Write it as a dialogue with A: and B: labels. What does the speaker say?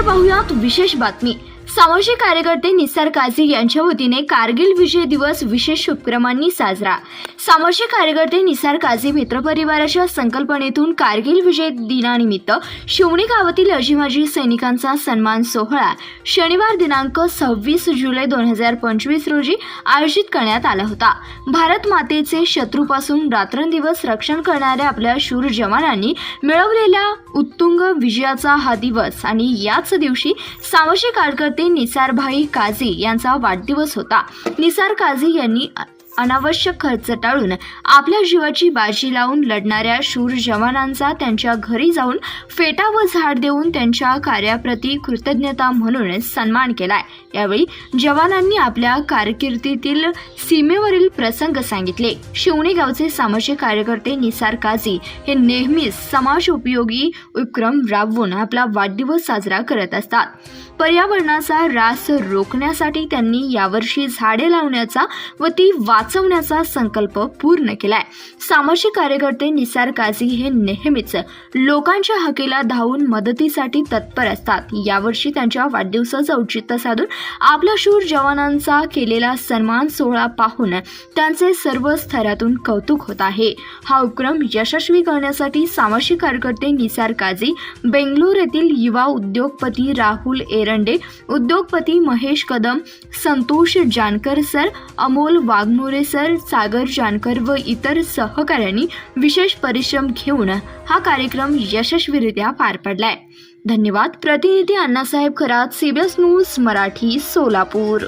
A: पाहुयात विशेष बातमी. सामाजिक कार्यकर्ते निसार काझी यांच्या वतीने कारगिल विजय दिवस विशेष उपक्रमांनी साजरा. सामाजिक कार्यकर्ते निसार काझी मित्रपरिवाराच्या संकल्पनेतून कारगिल विजय दिनानिमित्त शिवणी गावातील अजिमाजी सैनिकांचा सन्मान सोहळा शनिवार दिनांक सव्वीस जुलै दोन हजार पंचवीस रोजी आयोजित करण्यात आला होता. भारत मातेचे शत्रूपासून रात्रंदिवस रक्षण करणाऱ्या आपल्या शूर जवानांनी मिळवलेल्या उत्तुंग विजयाचा हा दिवस आणि याच दिवशी सामाजिक कार्यकर्ते निसारभाई काझी यांचा वाढदिवस होता. निसार काझी यांनी अनावश्यक खर्च टाळून आपल्या जीवाची बाजी लावून लढणाऱ्या शूर जवानांचा त्यांच्या घरी जाऊन फेटा व झाड देऊन त्यांच्या कार्याप्रती कृतज्ञता म्हणून सन्मान केलाय. यावेळी जवानांनी आपल्या कारकिर्दीतील सीमेवरील प्रसंग सांगितले. शिवणी गावचे सामाजिक कार्यकर्ते निसार काझी हे नेहमीच समाज उपयोगी उपक्रम राबवून आपला वाढदिवस साजरा करत असतात. पर्यावरणाचा ऱ्हास रोखण्यासाठी त्यांनी यावर्षी झाडे लावण्याचा व ती वाचवण्याचा संकल्प पूर्ण केलाय. सामाजिक कार्यकर्ते निसार काझी हे नेहमीच लोकांच्या हकीला धावून मदतीसाठी तत्पर असतात. यावर्षी त्यांच्या वाढदिवसाचं औचित्य साधून आपल्या शूर जवानांचा केलेला सन्मान सोहळा पाहून त्यांचे सर्व स्तरातून कौतुक होत आहे. हा उपक्रम यशस्वी करण्यासाठी सामाजिक कार्यकर्ते निसार काझी बेंगलोर येथील युवा उद्योगपती राहुल एरंडे उद्योगपती महेश कदम संतोष जानकर सर अमोल वाघमोरे सर सागर जानकर व इतर सहकाऱ्यांनी विशेष परिश्रम घेऊन हा कार्यक्रम यशस्वीरित्या पार पडलाय. धन्यवाद. प्रतिनिधी अण्णासाहेब खरात सीबीएस न्यूज मराठी सोलापूर.